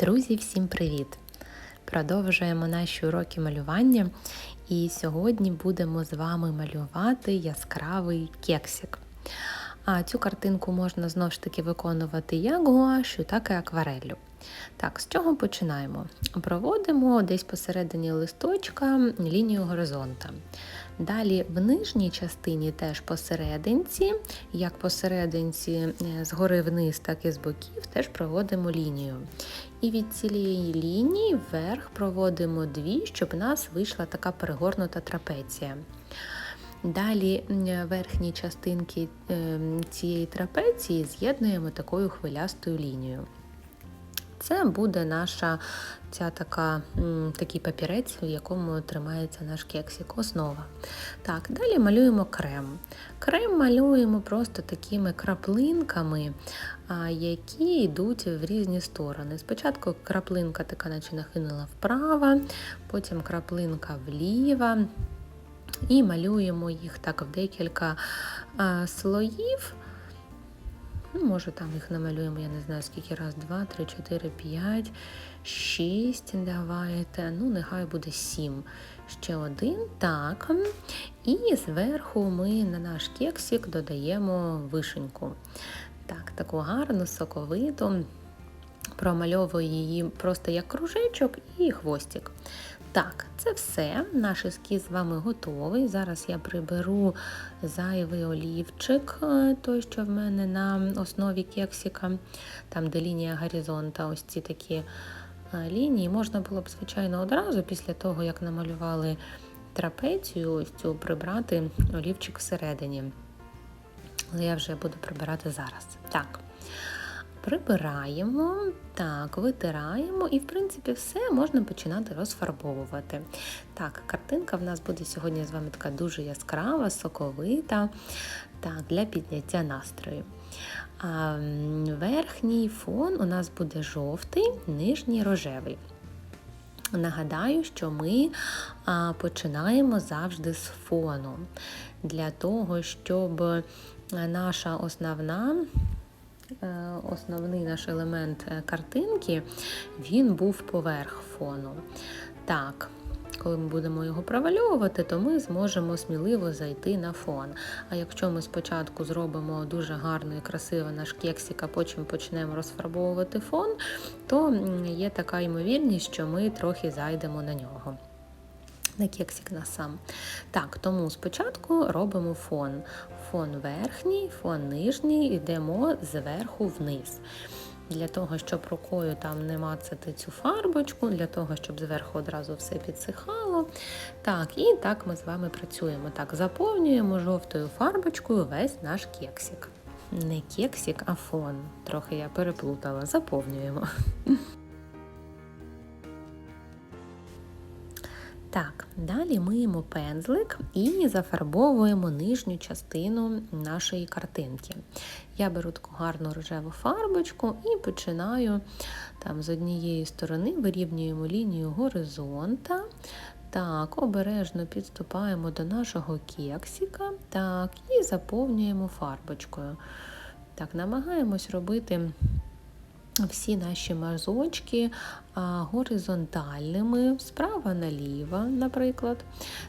Друзі, всім привіт! Продовжуємо наші уроки малювання, і сьогодні будемо з вами малювати яскравий кексик. А цю картинку можна знову ж таки виконувати як гуашу, так і аквареллю. Так, з чого починаємо? Проводимо десь посередині листочка лінію горизонта. Далі в нижній частині теж посерединці, як посерединці е, згори вниз, так і з боків, теж проводимо лінію. І від цієї лінії вверх проводимо дві, щоб у нас вийшла така перегорнута трапеція. Далі верхні частинки е, цієї трапеції з'єднуємо такою хвилястою лінією. Це буде наша ця така, такий папірець, в якому тримається наш кексик, основа. Так, Далі малюємо крем. Крем малюємо просто такими краплинками, які йдуть в різні сторони. Спочатку краплинка така наче нахилена вправо, потім краплинка вліво. І малюємо їх так в декілька слоїв. Ну, Може, там їх намалюємо, я не знаю, скільки раз, два, три, чотири, п'ять, шість. Давайте. Ну, нехай буде сім. Ще один. Так. І зверху ми на наш кексик додаємо вишеньку. Так, таку гарну, соковиту. Промальовую її просто як кружечок і хвостик. Так, це все. Наш ескіз з вами готовий. Зараз я приберу зайвий олівчик, е, той, що в мене на основі кексика, там, де лінія горизонта, ось ці такі е, лінії. Можна було б, звичайно, одразу після того, як намалювали трапецію, ось цю прибрати олівчик всередині. Але я вже буду прибирати зараз. Так прибираємо, так, витираємо і, в принципі, все можна починати розфарбовувати. Так, картинка в нас буде сьогодні з вами така дуже яскрава, соковита, так, для підняття настрою. А Верхній фон у нас буде жовтий, нижній рожевий. Нагадаю, що ми починаємо завжди з фону, для того, щоб наша основна основний наш елемент е, картинки, він був поверх фону. Так, коли ми будемо його провальовувати, то ми зможемо сміливо зайти на фон. А якщо ми спочатку зробимо дуже гарно і красиво наш кексик, а потім почнемо розфарбовувати фон, то є така ймовірність, що ми трохи зайдемо на нього на кексик на сам. Так, тому спочатку робимо фон. Фон верхній, фон нижній, йдемо зверху вниз. Для того, щоб рукою там не мацати цю фарбочку, для того, щоб зверху одразу все підсихало. Так, і так ми з вами працюємо. Так, заповнюємо жовтою фарбочкою весь наш кексик. Не кексик, а фон. Трохи я переплутала, заповнюємо. Так, далі миємо пензлик і зафарбовуємо нижню частину нашої картинки. Я беру таку гарну рожеву фарбочку і починаю там з однієї сторони вирівнюємо лінію горизонта. Так, обережно підступаємо до нашого кексика так, і заповнюємо фарбочкою. Так, намагаємось робити всі наші мазочки горизонтальними, справа наліво, наприклад.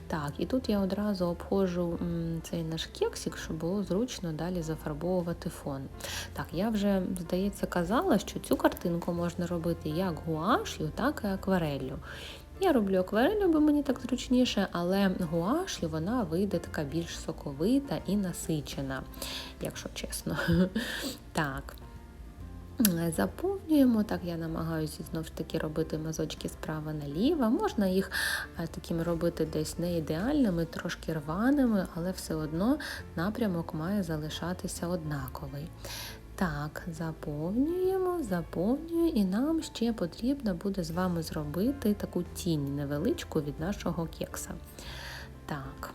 Так, І тут я одразу обходжу цей наш кексик, щоб було зручно далі зафарбовувати фон. Так, я вже, здається, казала, що цю картинку можна робити як гуаш'ю, так і аквареллю. Я роблю акварелю, бо мені так зручніше, але гуаш'ю вона вийде така більш соковита і насичена, якщо чесно. Так. Заповнюємо, так я намагаюся знову ж таки робити мазочки справа наліво. Можна їх е, такими робити десь не ідеальними, трошки рваними, але все одно напрямок має залишатися однаковий. Так, заповнюємо, заповнюємо, і нам ще потрібно буде з вами зробити таку тінь невеличку від нашого кекса. Так.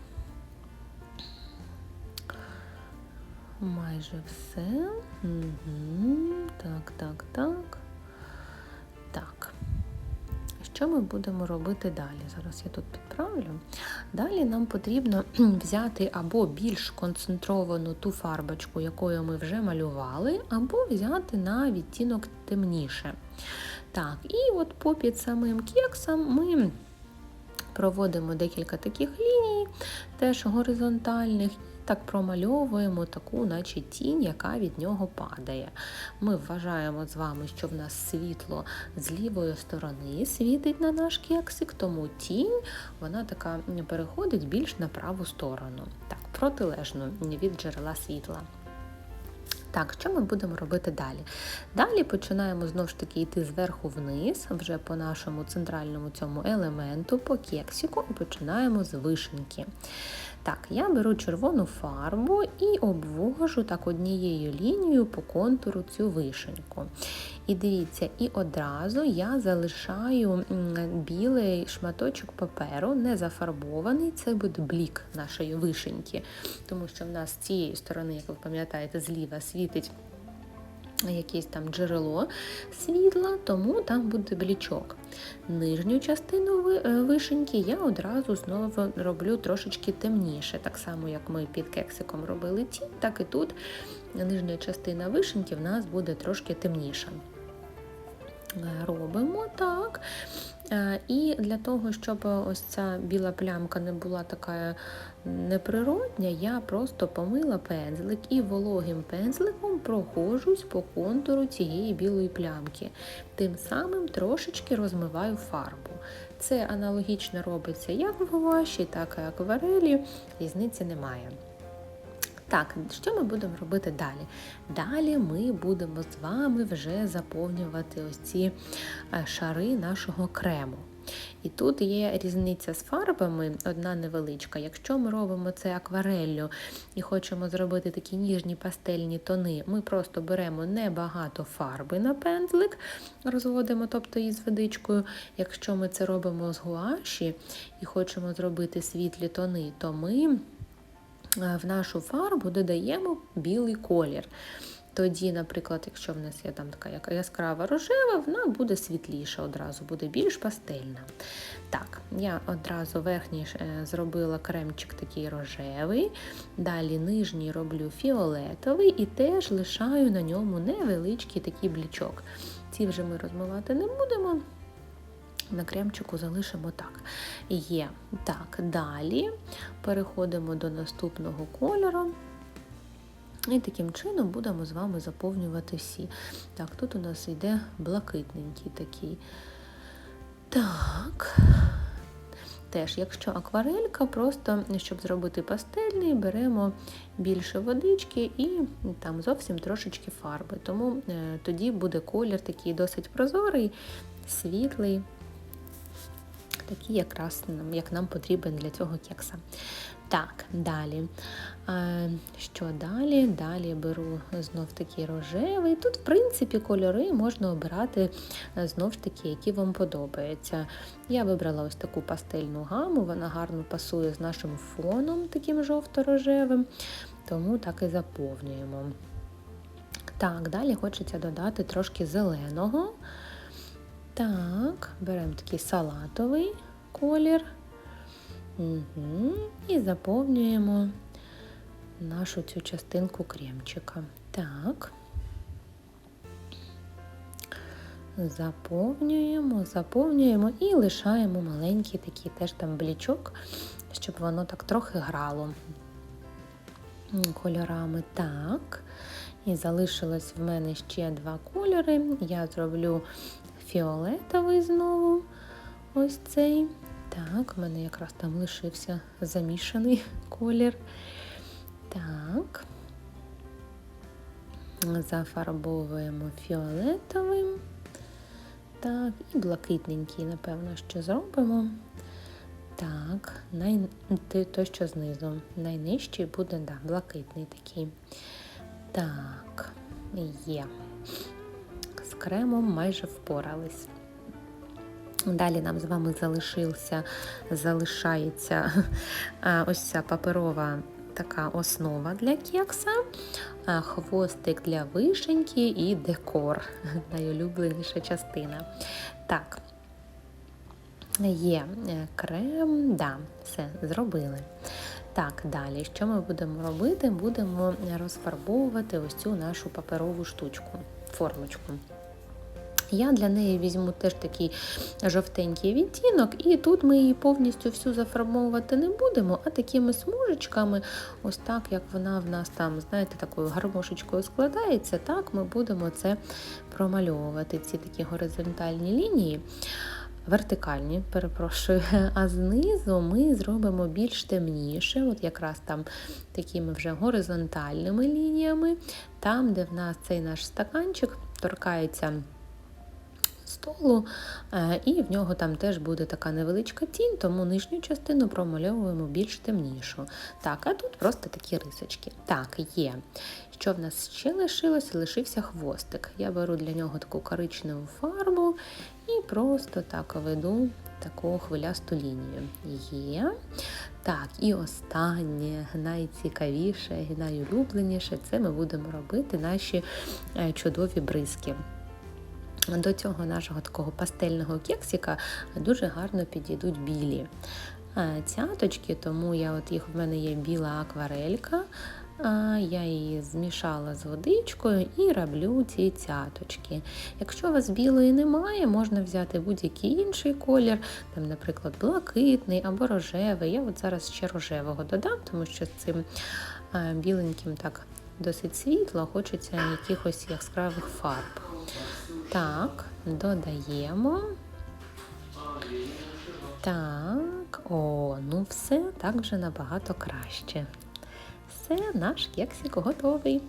Майже все. Угу. Так, так, так. Так. що ми будемо робити далі? Зараз я тут підправлю. Далі нам потрібно взяти або більш концентровану ту фарбочку, якою ми вже малювали, або взяти на відтінок темніше. Так, і от попід самим кексом ми проводимо декілька таких ліній, теж горизонтальних. Так промальовуємо таку, наче тінь, яка від нього падає. Ми вважаємо з вами, що в нас світло з лівої сторони світить на наш кексик, тому тінь вона така переходить більш на праву сторону, так, протилежно від джерела світла. Так, що ми будемо робити далі? Далі починаємо знову ж таки йти зверху вниз, вже по нашому центральному цьому елементу, по кексику, і починаємо з вишеньки. Так, я беру червону фарбу і обвожу так однією лінією по контуру цю вишеньку. І дивіться, і одразу я залишаю білий шматочок паперу, не зафарбований, це буде блік нашої вишеньки, тому що в нас з цієї сторони, як ви пам'ятаєте, зліва світить якесь там джерело світла, тому там буде блічок. Нижню частину е, вишеньки я одразу знову роблю трошечки темніше, так само, як ми під кексиком робили ті, так і тут нижня частина вишеньки в нас буде трошки темніша. Е, робимо так. Е, і для того, щоб ось ця біла плямка не була така неприродня, я просто помила пензлик і вологим пензликом проходжусь по контуру цієї білої плямки. Тим самим трошечки розмиваю фарбу. Це аналогічно робиться як в гуаші, так і акварелі, різниці немає. Так, що ми будемо робити далі? Далі ми будемо з вами вже заповнювати ось ці е, шари нашого крему. І тут є різниця з фарбами, одна невеличка. Якщо ми робимо це аквареллю і хочемо зробити такі ніжні пастельні тони, ми просто беремо небагато фарби на пензлик, розводимо, тобто із водичкою. Якщо ми це робимо з гуаші і хочемо зробити світлі тони, то ми в нашу фарбу додаємо білий колір. Тоді, наприклад, якщо в нас є там така яскрава рожева, вона буде світліша одразу, буде більш пастельна. Так, я одразу верхній е, зробила кремчик такий рожевий, далі нижній роблю фіолетовий і теж лишаю на ньому невеличкий такий блічок. Ці вже ми розмивати не будемо. На кремчику залишимо так. Є. Так, далі переходимо до наступного кольору. І таким чином будемо з вами заповнювати всі. Так, тут у нас йде блакитненький такий. Так. Теж, якщо акварелька, просто щоб зробити пастельний, беремо більше водички і там зовсім трошечки фарби. Тому е, тоді буде колір такий досить прозорий, світлий такий якраз як нам потрібен для цього кекса. Так, далі. Що далі? Далі беру знов таки рожевий. Тут, в принципі, кольори можна обирати е, знов ж таки, які вам подобаються. Я вибрала ось таку пастельну гаму, вона гарно пасує з нашим фоном, таким жовто-рожевим, тому так і заповнюємо. Так, далі хочеться додати трошки зеленого. Так, беремо такий салатовий колір Угу. і заповнюємо нашу цю частинку кремчика. Так, заповнюємо, заповнюємо і лишаємо маленький такий теж там блічок, щоб воно так трохи грало кольорами. Так. І залишилось в мене ще два кольори. Я зроблю фіолетовий знову ось цей. Так, у мене якраз там лишився замішаний колір. Так, зафарбовуємо фіолетовим. Так, і блакитненький, напевно, що зробимо. Так, най... той, що знизу. Найнижчий буде, да, блакитний такий. Так, є кремом майже впорались. Далі нам з вами залишився, залишається ось ця паперова така основа для кекса, хвостик для вишеньки і декор, найулюбленіша частина. Так, Є е, крем, да, все, зробили. Так, далі, що ми будемо робити? Будемо розфарбовувати ось цю нашу паперову штучку, формочку. Я для неї візьму теж такий жовтенький відтінок, і тут ми її повністю всю зафарбовувати не будемо, а такими смужечками, ось так як вона в нас там, знаєте, такою гармошечкою складається, так ми будемо це промальовувати, ці такі горизонтальні лінії. Вертикальні, перепрошую, а знизу ми зробимо більш темніше, от якраз там такими вже горизонтальними лініями, там, де в нас цей наш стаканчик торкається столу, е, і в нього там теж буде така невеличка тінь, тому нижню частину промальовуємо більш темнішу. Так, а тут просто такі рисочки. Так, є. Що в нас ще лишилось? Лишився хвостик. Я беру для нього таку коричневу фарбу і просто так веду таку хвилясту лінію. Є. Так, і останнє, найцікавіше і найулюбленіше це ми будемо робити наші е, чудові бризки. До цього нашого такого пастельного кексика дуже гарно підійдуть білі цяточки, тому я от їх в мене є біла акварелька. Я її змішала з водичкою і роблю ці цяточки. Якщо у вас білої немає, можна взяти будь-який інший колір, там, наприклад, блакитний або рожевий. Я от зараз ще рожевого додам, тому що з цим біленьким так досить світло, хочеться якихось яскравих фарб. Так, додаємо. Так, о, ну все, так вже набагато краще. Все, наш кексик готовий.